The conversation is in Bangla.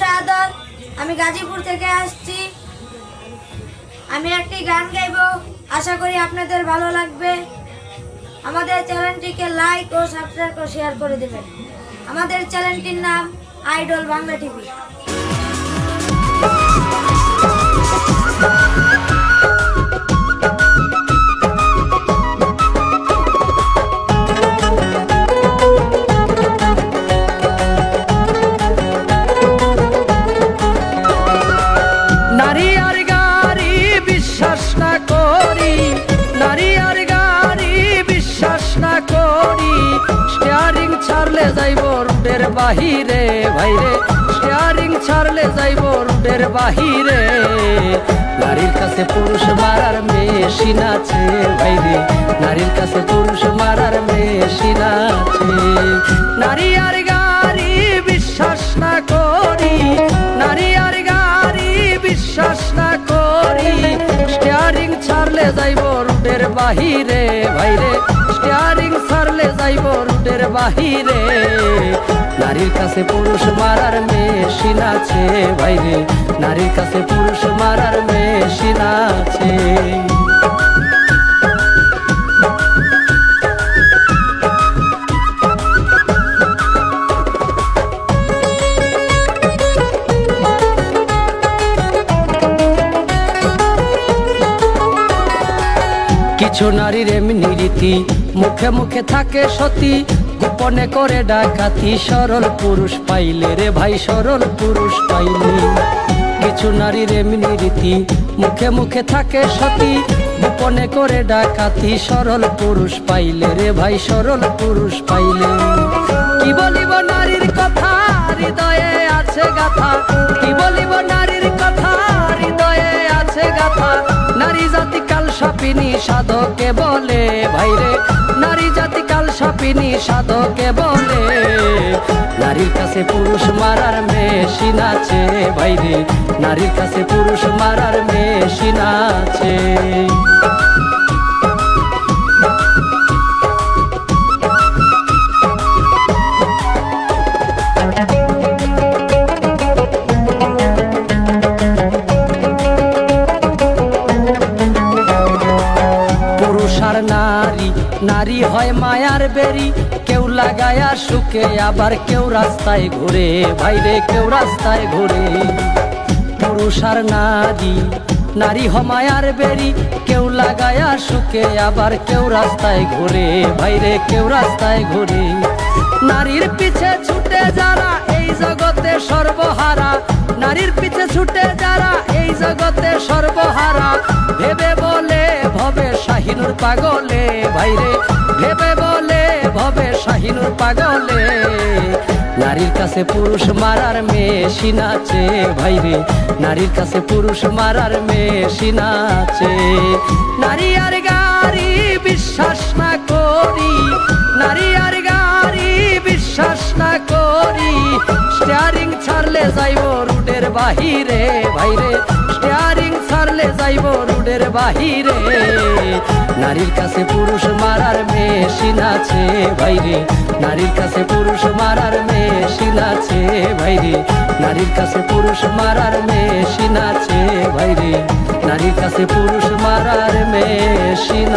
শাহাদত আমি গাজীপুর থেকে আসছি। আমি একটি গান গাইব। আশা করি আপনাদের ভালো লাগবে। আমাদের চ্যানেলটিকে লাইক ও সাবস্ক্রাইব ও শেয়ার করে দেবেন। আমাদের চ্যানেলটির নাম আইডল বাংলা টিভি। ছাড়লে যাইব রুটের বাহিরে, ভাইরে। স্টিয়ারিং ছাড়লে যাইব রুটের বাহিরে। নারীর কাছে পুরুষ মারার মেশিন আছে, ভাইরে। নারীর কাছে পুরুষ মারার মেশিন আছে। নারী আর গাড়ি বিশ্বাস না করি, নারী আর গাড়ি বিশ্বাস না করি। স্টিয়ারিং ছাড়লে যাইব রুটের বাহিরে, ভাইরে। স্টিয়ারিং ছাড়লে যাইব বাহিরে। নারীর কাছে পুরুষ মারার মেশিন আছে ভাইরে। নারীর কাছে পুরুষ মারার মেশিন আছে। কিছু নারীর এমনি রীতি মুখে মুখে থাকে সতী। গোপনে করে ডাকাতি, সরল পুরুষ পাইলে রে ভাই, সরল পুরুষ পাইলে। কিছু নারীর এমনি রীতি, মুখে মুখে থাকে সতী। গোপনে করে ডাকাতি, সরল পুরুষ পাইলে রে ভাই, সরল পুরুষ পাইলে। কি বলিব নারীর কথা? হৃদয়ে আছে গাথা। কি বলিব নারীর কথা? হৃদয়ে আছে গাথা। নারী জাতি কাল সাপিনী সাধকে বলে ভাইরে নারী জাতি সাপিনী সাধকে বলে, নারীর কাছে পুরুষ মারার মেশিন আছে বাইরে, নারীর কাছে পুরুষ মারার মেশিন আছে। নারী হয় মায়ার বেরি। কেউ লাগায়া সুখে, আবার কেউ রাস্তায় ঘুরে। ভাইরে, কেউ রাস্তায় ঘুরে। পুরুষ আর নারী নারী হমায়ার বেরি। কেউ লাগায়া সুখে, আবার কেউ রাস্তায় ঘুরে। ভাইরে, কেউ রাস্তায় ঘুরে। নারীর পিছে ছুটে যারা, এই জগতে সর্বহারা। নারীর পিছে ছুটে যারা, এই জগতে সর্বহারা। ভেবে বলে, ভবে শাহিনুর পাগলে। ভাইরে শাহিনুর পাগলে। নারীর কাছে পুরুষ মারার মেশিন ভাই রে নারীর কাছে পুরুষ মারার মেশিন আছে। নারী আর গাড়ি বিশ্বাস না করি। নারী আর গাড়ি বিশ্বাস না করি। স্টিয়ারিং ছাড়লে যাইব রুটের বাহিরে। ভাইরে স্টিয়ারিং ছাড়লে যাইব রুটের বাহিরে। নারীর কাছে পুরুষ মারার মেশিন আছে বাইরে নারীর কাছে পুরুষ মারার মেশিন আছে বাইরে নারীর কাছে পুরুষ মারার মেশিন আছে বাইরে নারীর কাছে পুরুষ মারার মেশিন